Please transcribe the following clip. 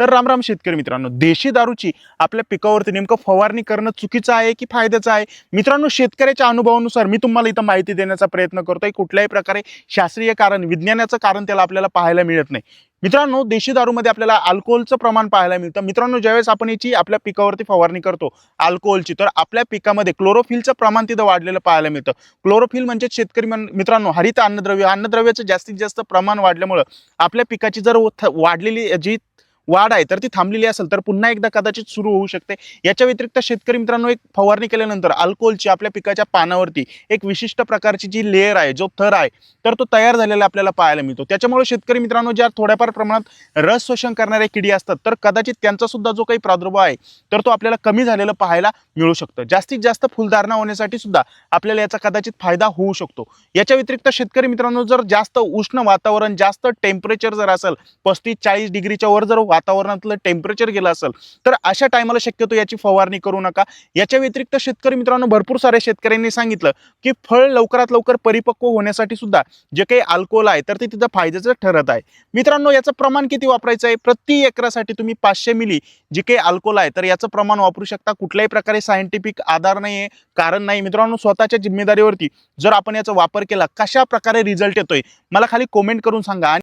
तर रामराम शेतकरी मित्रांनो देशी दारूची आपल्या पिकावरती नेमकं फवारणी करणं चुकीचं आहे की फायद्याचं आहे? मित्रांनो शेतकऱ्याच्या अनुभवानुसार मी तुम्हाला इथं माहिती देण्याचा प्रयत्न करतोय. कुठल्याही प्रकारे शास्त्रीय कारण विज्ञानाचं कारण त्याला आपल्याला पाहायला मिळत नाही. मित्रांनो देशी दारूमध्ये आपल्याला अल्कोहोलचं प्रमाण पाहायला मिळतं. मित्रांनो ज्यावेळेस आपण याची आपल्या पिकावरती फवारणी करतो अल्कोहोलची तर आपल्या पिकामध्ये क्लोरोफिलचं प्रमाण तिथं वाढलेलं पाहायला मिळतं. क्लोरोफिल म्हणजे शेतकरी मित्रांनो हरित अन्नद्रव्य. अन्नद्रव्याचं जास्तीत जास्त प्रमाण वाढल्यामुळं आपल्या पिकाची जर थ- वाढलेली जी वाढ आहे तर ती थांबलेली असेल तर पुन्हा एकदा कदाचित सुरू होऊ शकते. याच्या व्यतिरिक्त शेतकरी मित्रांनो एक फवारणी केल्यानंतर अल्कोहोलची आपल्या पिकाच्या पानावरती एक विशिष्ट प्रकारची जी लेअर आहे जो थर आहे तर तो तयार झालेला आपल्याला पाहायला मिळतो. त्याच्यामुळे शेतकरी मित्रांनो ज्या थोड्याफार प्रमाणात रस शोषण करणाऱ्या किडी असतात तर कदाचित त्यांचा सुद्धा जो काही प्रादुर्भाव आहे तर तो आपल्याला कमी झालेला पाहायला मिळू शकतो. जास्तीत जास्त फुलधारणा होण्यासाठी सुद्धा आपल्याला याचा कदाचित फायदा होऊ शकतो. याच्या व्यतिरिक्त शेतकरी मित्रांनो जर जास्त उष्ण वातावरण जास्त टेम्परेचर जर असेल पस्तीस चाळीस डिग्रीच्या वर जर वातावरणातलं टेम्परेचर गेलं असेल तर अशा टायमाला शक्यतो याची फवारणी करू नका. याच्या व्यतिरिक्त शेतकरी मित्रांनो भरपूर साऱ्या शेतकऱ्यांनी सांगितलं की फळ लवकरात लवकर परिपक्व होण्यासाठी सुद्धा जे काही अल्कोहोल आहे तर ते तिथं फायद्याचं ठरत आहे. मित्रांनो याचं प्रमाण किती वापरायचं आहे? प्रति एकरासाठी तुम्ही पाचशे मिली जे काही अल्कोहोल आहे तर याचं प्रमाण वापरू शकता. कुठल्याही प्रकारे सायंटिफिक आधार नाही आहे कारण नाही. मित्रांनो स्वतःच्या जिम्मेदारीवरती जर आपण याचा वापर केला कशा प्रकारे रिझल्ट येतोय? मला खाली कमेंट करून सांगा. आणि